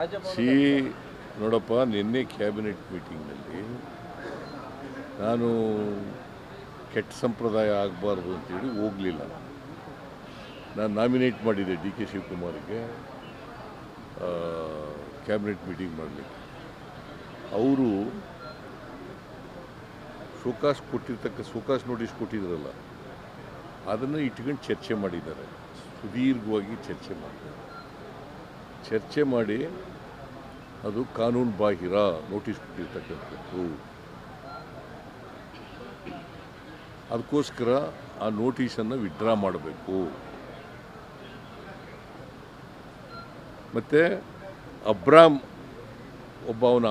C ನೋಡಪ್ಪ ನಿನ್ನೆ cabinet ಮೀಟಿಂಗ್ನಲ್ಲಿ ನಾನು ಕೆಟ್ಟ ಸಂಪ್ರದಾಯ ಆಗಬಾರ್ದು ಅಂತೇಳಿ ಹೋಗಲಿಲ್ಲ. ನಾನು ನಾಮಿನೇಟ್ ಮಾಡಿದ್ದೆ ಡಿ ಕೆ ಶಿವಕುಮಾರ್ಗೆ ಕ್ಯಾಬಿನೆಟ್ ಮೀಟಿಂಗ್ ಮಾಡಲಿಕ್ಕೆ. ಅವರು ಶೋಕಾಸ್ ಕೊಟ್ಟಿರ್ತಕ್ಕ ಶೋಕಾಸ್ ನೋಟಿಸ್ ಕೊಟ್ಟಿದ್ರಲ್ಲ ಅದನ್ನು ಇಟ್ಕೊಂಡು ಚರ್ಚೆ ಮಾಡಿದ್ದಾರೆ. ಸುದೀರ್ಘವಾಗಿ ಚರ್ಚೆ ಮಾಡಿದ್ದಾರೆ. ಚರ್ಚೆ ಮಾಡಿ ಅದು ಕಾನೂನು ಬಾಹಿರ ನೋಟಿಸ್ ಕೊಟ್ಟಿರ್ತಕ್ಕಂಥದ್ದು. ಅದಕ್ಕೋಸ್ಕರ ಆ ನೋಟಿಸನ್ನು ವಿಡ್ರಾ ಮಾಡಬೇಕು. ಮತ್ತು ಅಬ್ರಾಮ್ ಒಬ್ಬ ಅವನ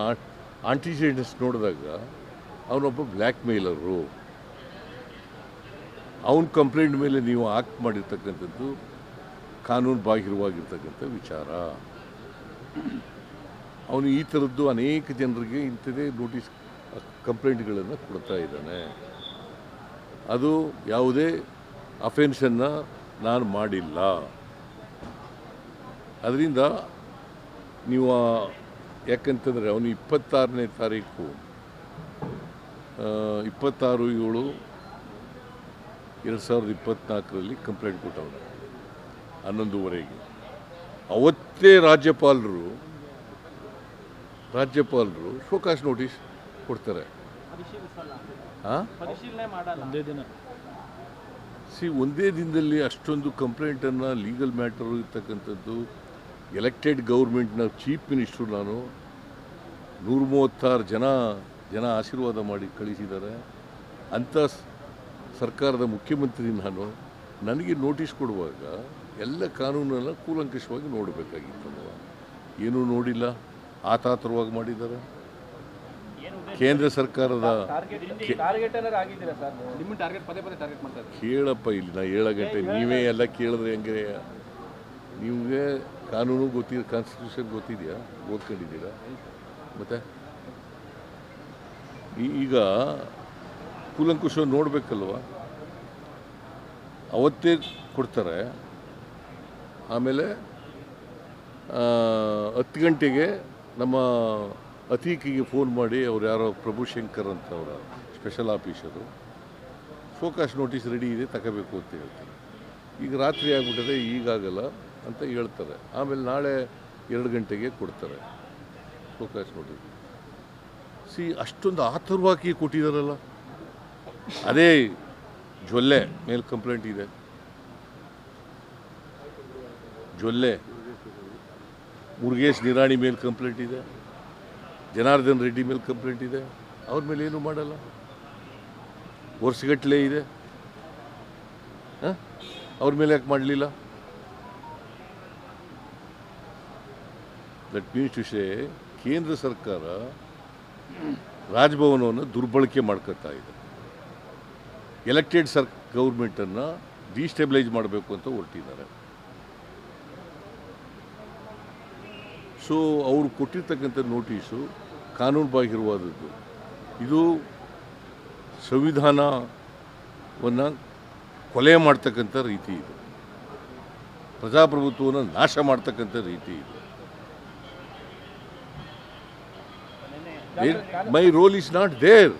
ಆಂಟಿಜೆಂಟ್ಸ್ ನೋಡಿದಾಗ ಅವನೊಬ್ಬ ಬ್ಲ್ಯಾಕ್ ಮೇಲರು. ಅವನ ಕಂಪ್ಲೇಂಟ್ ಮೇಲೆ ನೀವು ಆಕ್ಟ್ ಮಾಡಿರ್ತಕ್ಕಂಥದ್ದು ಕಾನೂನು ಬಾಹಿರವಾಗಿರ್ತಕ್ಕಂಥ ವಿಚಾರ. ಅವನು ಈ ಥರದ್ದು ಅನೇಕ ಜನರಿಗೆ ಇಂಥದೇ ನೋಟಿಸ್, ಕಂಪ್ಲೇಂಟ್ಗಳನ್ನು ಕೊಡ್ತಾ ಇದ್ದಾನೆ. ಅದು ಯಾವುದೇ ಅಫೆನ್ಷನ್ನ ನಾನು ಮಾಡಿಲ್ಲ. ಅದರಿಂದ ನೀವು ಯಾಕಂತಂದರೆ ಅವನು ಇಪ್ಪತ್ತಾರನೇ ತಾರೀಕು ಇಪ್ಪತ್ತಾರು ಏಳು ಎರಡು ಸಾವಿರದ ಇಪ್ಪತ್ತ್ನಾಲ್ಕರಲ್ಲಿ ಕಂಪ್ಲೇಂಟ್ ಕೊಟ್ಟವನು, ಹನ್ನೊಂದುವರೆಗೆ. ಅವತ್ತೇ ರಾಜ್ಯಪಾಲರು ರಾಜ್ಯಪಾಲರು ಶೋಕಾಸ್ ನೋಟಿಸ್ ಕೊಡ್ತಾರೆ. ಹಾಂ ಪರಿಶೀಲನೆ ಮಾಡಲ್ಲ. ಒಂದೇ ದಿನ. ಸಿ ಒಂದೇ ದಿನದಲ್ಲಿ ಅಷ್ಟೊಂದು ಕಂಪ್ಲೇಂಟನ್ನು ಲೀಗಲ್ ಮ್ಯಾಟರ್ ಇರ್ತಕ್ಕಂಥದ್ದು ಎಲೆಕ್ಟೆಡ್ ಗೌರ್ಮೆಂಟ್ನ ಚೀಫ್ ಮಿನಿಸ್ಟ್ರು ನಾನು ನೂರ ಮೂವತ್ತಾರು ಜನ ಜನ ಆಶೀರ್ವಾದ ಮಾಡಿ ಕಳಿಸಿದ್ದಾರೆ. ಅಂಥ ಸರ್ಕಾರದ ಮುಖ್ಯಮಂತ್ರಿ ನಾನು ನನಗೆ ನೋಟಿಸ್ ಕೊಡುವಾಗ ಎಲ್ಲ ಕಾನೂನನ್ನು ಕೂಲಂಕಷವಾಗಿ ನೋಡಬೇಕಾಗಿತ್ತಲ್ವ ಏನೂ ನೋಡಿಲ್ಲ. ಆತಾತರವಾಗಿ ಮಾಡಿದ್ದಾರೆ. ಕೇಂದ್ರ ಸರ್ಕಾರದ ಟಾರ್ಗೆಟ್ ಏನಾರು ಆಗಿದ್ದೀರಾ ಸರ್? ನಿಮ್ಮ ಟಾರ್ಗೆಟ್ ಪದೇ ಪದೇ ಟಾರ್ಗೆಟ್ ಮಾಡ್ತಾ ಕೇಳಪ್ಪ ಇಲ್ಲಿ ನಾ ಏಳು ಗಂಟೆ ನೀವೇ ಎಲ್ಲ ಕೇಳಿದ್ರೆ ಹೆಂಗೆ? ನಿಮಗೆ ಕಾನೂನು ಗೊತ್ತಿದೆ ಕಾನ್ಸ್ಟಿಟ್ಯೂಷನ್ ಗೊತ್ತಿದೆಯಾ? ಓದ್ಕೊಂಡಿದ್ದೀರಾ? ಮತ್ತೆ? ಈಗ ಕೂಲಂಕುಷ ನೋಡಬೇಕಲ್ವ? ಅವತ್ತೇ ಕೊಡ್ತಾರೆ. ಆಮೇಲೆ ಹತ್ತು ಗಂಟೆಗೆ ನಮ್ಮ ಅತೀಕಿಗೆ ಫೋನ್ ಮಾಡಿ ಅವ್ರು ಯಾರೋ ಪ್ರಭುಶಂಕರ್ ಅಂತ ಅವರ special officer show cause notice ready ಇದೆ, ತಗೋಬೇಕು ಅಂತ ಹೇಳ್ತಾರೆ. ಈಗ ರಾತ್ರಿ ಆಗಿಬಿಟ್ಟಿದೆ ಈಗಾಗಲ್ಲ ಅಂತ ಹೇಳ್ತಾರೆ. ಆಮೇಲೆ ನಾಳೆ ಎರಡು ಗಂಟೆಗೆ ಕೊಡ್ತಾರೆ ಫೋಕಾಸ್ ನೋಟಿಸ್ ಸಿ, ಅಷ್ಟೊಂದು ಆತುರವಾಗಿ ಕೊಟ್ಟಿದ್ದಾರಲ್ಲ ಅದೇ ಜೊಲ್ಲೆ, ಮೇಲೆ ಕಂಪ್ಲೇಂಟ್ ಇದೆ. ಜೊಲ್ಲೆ. ಮುರುಗೇಶ್ ನಿರಾಣಿ ಮೇಲೆ ಕಂಪ್ಲೇಂಟ್ ಇದೆ. ಜನಾರ್ದನ್ ರೆಡ್ಡಿ ಮೇಲೆ ಕಂಪ್ಲೇಂಟ್ ಇದೆ. ಅವ್ರ ಮೇಲೆ ಏನು ಮಾಡಲ್ಲ. ವರ್ಷಗಟ್ಟಲೆ ಇದೆ? ಅವ್ರ ಮೇಲೆ ಯಾಕೆ ಮಾಡಲಿಲ್ಲ? ದಟ್ ಮೀನ್ಸ್ ಟು ಸೇ ಕೇಂದ್ರ ಸರ್ಕಾರ ರಾಜಭವನವನ್ನು ದುರ್ಬಳಕೆ ಮಾಡ್ಕೊತಾ ಇದೆ. ಎಲೆಕ್ಟೆಡ್ ಸರ್ ಗೌರ್ಮೆಂಟನ್ನು ಡಿಸ್ಟೆಬಿಲೈಸ್ ಮಾಡಬೇಕು ಅಂತ ಹೊರಟಿದ್ದಾರೆ. ಸೊ ಅವರು ಕೊಟ್ಟಿರ್ತಕ್ಕಂಥ ನೋಟಿಸು ಕಾನೂನು ಬಾಹಿರವಾದದ್ದು ಇದು ಸಂವಿಧಾನವನ್ನು ಕೊಲೆ ಮಾಡ್ತಕ್ಕಂಥ ರೀತಿ ಇದು. ಪ್ರಜಾಪ್ರಭುತ್ವವನ್ನು ನಾಶ ಮಾಡ್ತಕ್ಕಂಥ ರೀತಿ ಇದು. My role is not there